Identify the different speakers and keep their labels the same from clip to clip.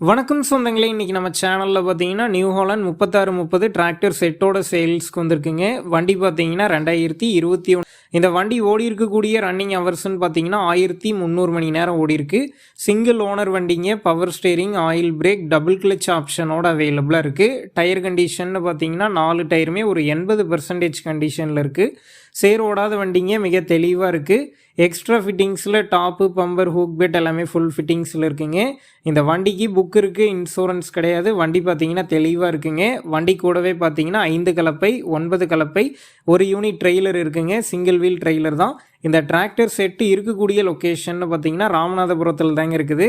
Speaker 1: வணக்கம் சொந்தங்களே இன்றைக்கி நம்ம சேனலில் பார்த்தீங்கன்னா நியூ ஹாலண்ட் முப்பத்தாறு முப்பது டிராக்டர் செட்டோட சேல்ஸ்க்கு வந்திருக்குங்க. வண்டி பார்த்தீங்கன்னா ரெண்டாயிரத்தி இருபத்தி ஒன்று இந்த வண்டி ஓடி இருக்கக்கூடிய ரன்னிங் ஹவர்ஸ்னு பார்த்தீங்கன்னா ஆயிரத்தி முந்நூறு மணி நேரம் ஓடி இருக்கு. சிங்கிள் ஓனர் வண்டிங்க power steering oil brake double clutch ஆப்ஷனோட அவைலபிளாக இருக்குது டயர் கண்டிஷன் பார்த்தீங்கன்னா நாலு டயருமே ஒரு எண்பது பர்சன்டேஜ் கண்டிஷனில் இருக்குது சேர் ஓடாத வண்டிங்க மிக தெளிவாக இருக்குது எக்ஸ்ட்ரா ஃபிட்டிங்ஸில் டாப்பு பம்பர் ஹூக் பெட் எல்லாமே ஃபுல் ஃபிட்டிங்ஸில் இருக்குங்க. இந்த வண்டிக்கு புக் இருக்குது இன்சூரன்ஸ் கிடையாது. வண்டி பார்த்தீங்கன்னா தெளிவாக இருக்குங்க. வண்டி கூடவே பார்த்தீங்கன்னா ஐந்து கலப்பை ஒன்பது கலப்பை ஒரு யூனிட் ட்ரெய்லர் இருக்குங்க. சிங்கிள் வீல் ட்ரெய்லர் தான். இந்த டிராக்டர் செட்டு இருக்கக்கூடிய லொக்கேஷன் பார்த்தீங்கன்னா ராமநாதபுரத்தில் தாங்க இருக்குது.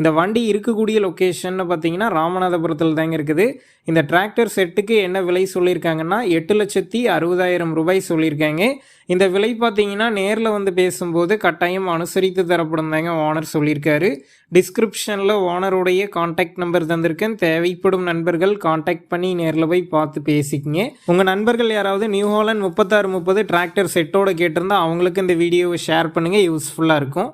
Speaker 1: இந்த வண்டி இருக்கக்கூடிய லொக்கேஷன் பார்த்தீங்கன்னா ராமநாதபுரத்தில் தாங்க இருக்குது. இந்த டிராக்டர் செட்டுக்கு என்ன விலை சொல்லியிருக்காங்கன்னா எட்டு லட்சத்தி அறுபதாயிரம் ரூபாய் சொல்லியிருக்காங்க. இந்த விலை பார்த்தீங்கன்னா நேரில் வந்து பேசும்போது கட்டாயம் அனுசரித்து தரப்படும் தாங்க ஓனர் சொல்லியிருக்காரு. டிஸ்கிரிப்ஷனில் ஓனருடைய காண்டாக்ட் நம்பர் தந்திருக்கேன். தேவைப்படும் நண்பர்கள் காண்டாக்ட் பண்ணி நேரில் போய் பார்த்து பேசிக்கங்க. உங்கள் நண்பர்கள் யாராவது நியூ ஹாலண்ட் முப்பத்தாறு முப்பது டிராக்டர் செட்டோட கேட்டிருந்தா அவங்களுக்கு இந்த வீடியோவை ஷேர் பண்ணுங்கள் யூஸ்ஃபுல்லாக இருக்கும்.